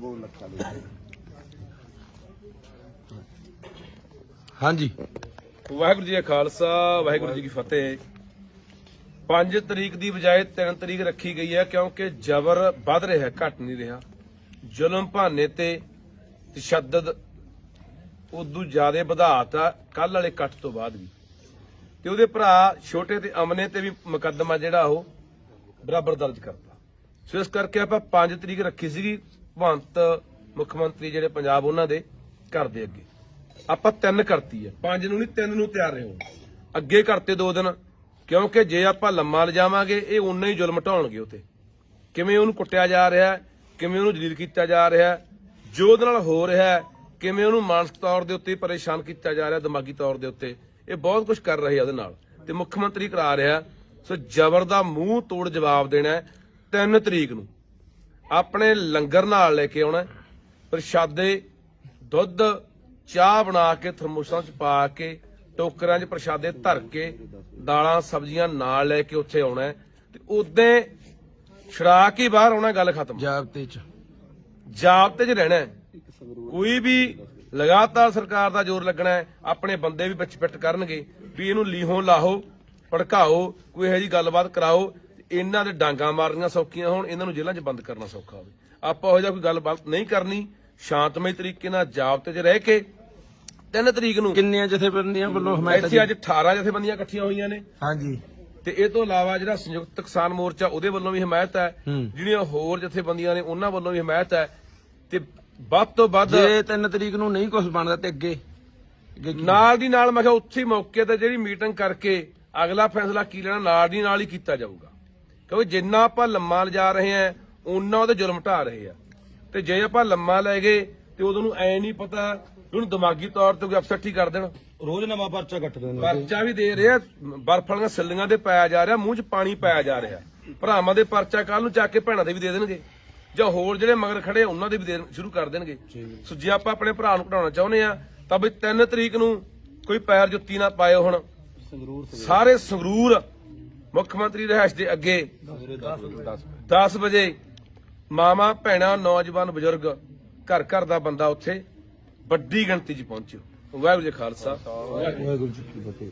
ਬੋਲ ਲੱਖਾ ਲਈ ਹਾਂਜੀ। ਵਾਹਿਗੁਰੂ ਜੀ ਕਾ ਖਾਲਸਾ ਵਾਹਿਗੁਰੂ ਜੀ ਕੀ ਫਤਿਹ। 5 ਤਰੀਕ ਦੀ ਬਜਾਏ 3 ਤਰੀਕ ਰੱਖੀ ਗਈ ਹੈ ਕਿਉਂਕਿ ਜ਼ਬਰ ਵੱਧ ਰਿਹਾ ਹੈ, ਘਟ ਨਹੀਂ ਰਿਹਾ। ਜ਼ੁਲਮ ਭਾਨੇ ਤੇ ਤਸ਼ੱਦਦ ਉਦੋਂ ਜ਼ਿਆਦਾ ਵਧਾਤਾ ਕੱਲ ਵਾਲੇ ਕੱਟ ਤੋਂ ਬਾਅਦ ਵੀ। ਤੇ ਉਹਦੇ ਭਰਾ ਛੋਟੇ ਤੇ ਅਮਨੇ ਤੇ ਵੀ ਮੁਕੱਦਮਾ ਜਿਹੜਾ ਉਹ ਬਰਾਬਰ ਦਰਜ ਕਰਤਾ। ਸੋ ਇਸ ਕਰਕੇ ਆਪਾਂ 5 ਤਰੀਕ ਰੱਖੀ ਸੀਗੀ ਭਗਵੰਤ, ਮੁੱਖ ਮੰਤਰੀ ਜਿਹੜੇ ਪੰਜਾਬ ਉਹਨਾਂ ਦੇ ਘਰ ਦੇ ਅੱਗੇ। ਆਪਾਂ ਤਿੰਨ ਕਰਤੀ ਹੈ ਪੰਜ ਨੂੰ ਨਹੀਂ ਤਿੰਨ ਨੂੰ ਤਿਆਰ ਰਹੋ ਅੱਗੇ ਕਰਤੇ ਦੋ ਦਿਨ, ਕਿਉਂਕਿ ਜੇ ਆਪਾਂ ਲੰਮਾ ਲਿਜਾਵਾਂਗੇ, ਇਹ ਉਨਾ ਹੀ ਜ਼ੁਲਮ ਢਾਉਣਗੇ ਉਤੇ ਕਿਵੇਂ ਉਹਨੂੰ ਕੁੱਟਿਆ ਜਾ ਰਿਹਾ ਕਿਵੇਂ ਉਹਨੂੰ ਜਲੀਲ ਕੀਤਾ ਜਾ ਰਿਹਾ ਜੋ ਉਹਦੇ ਨਾਲ ਹੋ ਰਿਹਾ ਕਿਵੇਂ ਉਹਨੂੰ ਮਾਨਸਿਕ ਤੌਰ ਦੇ ਉੱਤੇ ਪਰੇਸ਼ਾਨ ਕੀਤਾ ਜਾ ਰਿਹਾ ਦਿਮਾਗੀ ਤੌਰ ਦੇ ਉੱਤੇ, ਇਹ ਬਹੁਤ ਕੁਝ ਕਰ ਰਹੇ ਉਹਦੇ ਨਾਲ। ਤੇ ਮੁੱਖ ਮੰਤਰੀ ਕਰਾ ਰਿਹਾ, ਸੋ ਜ਼ਬਰ ਦਾ ਮੂੰਹ ਤੋੜ ਜਵਾਬ ਦੇਣਾ ਹੈ 3 ਤਰੀਕ ਨੂੰ। ਆਪਣੇ ਲੰਗਰ ਨਾਲ ਲੈ ਕੇ ਆਉਣਾ। ਪ੍ਰਸ਼ਾਦੇ ਦੁੱਧ ਚਾਹ ਬਣਾ ਕੇ ਥਰਮੋਸਾਂ 'ਚ ਪਾ ਕੇ ਟੋਕਰਿਆਂ 'ਚ ਪ੍ਰਸ਼ਾਦੇ ਧਰ ਕੇ ਦਾਲਾਂ ਸਬਜ਼ੀਆਂ ਨਾਲ ਲੈ ਕੇ ਉੱਥੇ ਆਉਣਾ ਤੇ ਉਦੋਂ ਛੜਾ ਕੇ ਬਾਹਰ ਆਉਣਾ ਗੱਲ ਖਤਮ ਜਾਬਤੇ ਚ ਜਾਬਤੇ 'ਚ ਰਹਿਣਾ। ਕੋਈ ਵੀ ਲਗਾਤਾਰ ਸਰਕਾਰ ਦਾ ਜ਼ੋਰ ਲੱਗਣਾ ਹੈ ਆਪਣੇ ਬੰਦੇ ਵੀ ਵਿੱਚ ਫਿੱਟ ਕਰਨਗੇ ਵੀ ਇਹਨੂੰ ਲੀਹੋਂ ਲਾਹੋ ਭੜਕਾਓ ਕੋਈ ਇਹੋ ਜੀ ਗੱਲਬਾਤ ਕਰਾਓ ਇਹਨਾਂ ਦੇ ਡਾਂਗਾ ਮਾਰਨੀਆਂ ਸੌਖੀਆਂ ਹੋਣ ਇਹਨਾਂ ਨੂੰ ਜੇਲ੍ਹਾਂ 'ਚ ਬੰਦ ਕਰਨਾ ਸੌਖਾ ਹੋਵੇ। ਆਪਾਂ ਇਹੋ ਜਿਹਾ ਕੋਈ ਗੱਲਬਾਤ ਨਹੀਂ ਕਰਨੀ। ਸ਼ਾਂਤਮਈ ਤਰੀਕੇ ਨਾਲ ਜਾਬਤੇ 'ਚ ਰਹਿ ਕੇ 3 ਤਰੀਕ ਨੂੰ ਕਿੰਨੀਆਂ ਜਥੇਬੰਦੀਆਂ ਵੱਲੋਂ ਹਮਾਇਤ ਇੱਥੇ ਅੱਜ? 18 ਜਥੇਬੰਦੀਆਂ ਇਕੱਠੀਆਂ ਹੋਈਆਂ ਨੇ। ਹਾਂਜੀ। ਤੇ ਇਹ ਤੋਂ ਇਲਾਵਾ ਜਿਹੜਾ ਸੰਯੁਕਤ ਕਿਸਾਨ ਮੋਰਚਾ ਉਹਦੇ ਵੱਲੋਂ ਵੀ ਹਮਾਇਤ ਹੈ। ਹੂੰ। ਜਿਹੜੀਆਂ ਹੋਰ ਜਥੇਬੰਦੀਆਂ ਨੇ ਉਹਨਾਂ ਵੱਲੋਂ ਵੀ ਹਮਾਇਤ ਹੈ। ਤੇ ਵੱਧ ਤੋਂ ਵੱਧ ਜੇ 3 ਤਰੀਕ ਨੂੰ ਨਹੀਂ ਕੁਝ ਬਣਦਾ ਤੇ ਅੱਗੇ ਅੱਗੇ ਕੀ? ਨਾਲ ਦੀ ਨਾਲ ਮੈਂ ਕਿਹਾ ਉੱਥੇ ਹੀ ਮੌਕੇ ਤੇ ਜਿਹੜੀ ਮੀਟਿੰਗ ਕਰਕੇ ਅਗਲਾ ਫੈਸਲਾ ਕੀ ਲੈਣਾ ਨਾਲ ਦੀ ਨਾਲ ਹੀ ਕੀਤਾ ਜਾਊਗਾ। ਕਿਉਂਕਿ ਜਿੰਨਾ ਆਪਾਂ ਲੰਮਾ ਲਿਜਾ ਰਹੇ ਆ ਉਹਨਾਂ ਉਹਦੇ ਜ਼ੁਲਮ ਢਾ ਰਹੇ ਆ। ਤੇ ਜੇ ਆਪਾਂ ਲੰਮਾ ਲੈ ਗਏ ਤੇ ਉਦੋਂ ਨੂੰ ਐ ਨਹੀਂ ਪਤਾ ਉਹਨੂੰ ਦਿਮਾਗੀ ਤੌਰ ਤੇ ਕੋਈ ਅਪਸੈਟ ਹੀ ਕਰ ਦੇਣ। ਰੋਜ਼ ਨਵਾਂ ਪਰਚਾ ਕੱਟਦੇ ਨੇ। ਪਰਚਾ ਵੀ ਦੇ ਰਿਹਾ ਬਰਫ ਵਾਲੀਆਂ ਸਿੱਲੀਆਂ ਦੇ ਪਾਇਆ ਜਾ ਰਿਹਾ ਮੂੰਹ 'ਚ ਪਾਣੀ ਪਾਇਆ ਜਾ ਰਿਹਾ। ਭਰਾਵਾਂ ਦੇ ਪਰਚਾ ਕੱਲ ਨੂੰ ਚੱਕ ਕੇ ਭੈਣਾਂ ਦੇ ਵੀ ਦੇ ਦੇਣਗੇ। ਜਾਂ ਹੋਰ ਜਿਹੜੇ ਮਗਰ ਖੜੇ ਉਹਨਾਂ ਦੇ ਵੀ ਦੇਣ ਸ਼ੁਰੂ ਕਰ ਦੇਣਗੇ। ਸੋ ਜੇ ਆਪਾਂ ਆਪਣੇ ਭਰਾ ਨੂੰ ਕਢਾਉਣਾ ਚਾਹੁੰਦੇ ਆ ਤਾਂ ਵੀ 3 ਤਰੀਕ ਨੂੰ ਕੋਈ ਪੈਰ ਜੁੱਤੀ ਨਾ ਪਾਇਓ ਹੁਣ। ਸੰਗਰੂਰ ਸਾਰੇ ਸੰਗਰੂਰ ਮੁੱਖ ਮੰਤਰੀ ਰਹਿਸ਼ ਦੇ ਅੱਗੇ 10 ਵਜੇ ਮਾਮਾ ਭੈਣਾਂ, ਨੌਜਵਾਨ, ਬਜ਼ੁਰਗ, ਘਰ ਘਰ ਦਾ ਬੰਦਾ ਉੱਥੇ ਵੱਡੀ ਗਿਣਤੀ 'ਚ ਪਹੁੰਚਿਓ। ਵਾਹਿਗੁਰੂ ਜੀ ਖਾਲਸਾ। ਵਾਹਿਗੁਰੂ ਜੀ ਕੀ ਫਤਿਹ।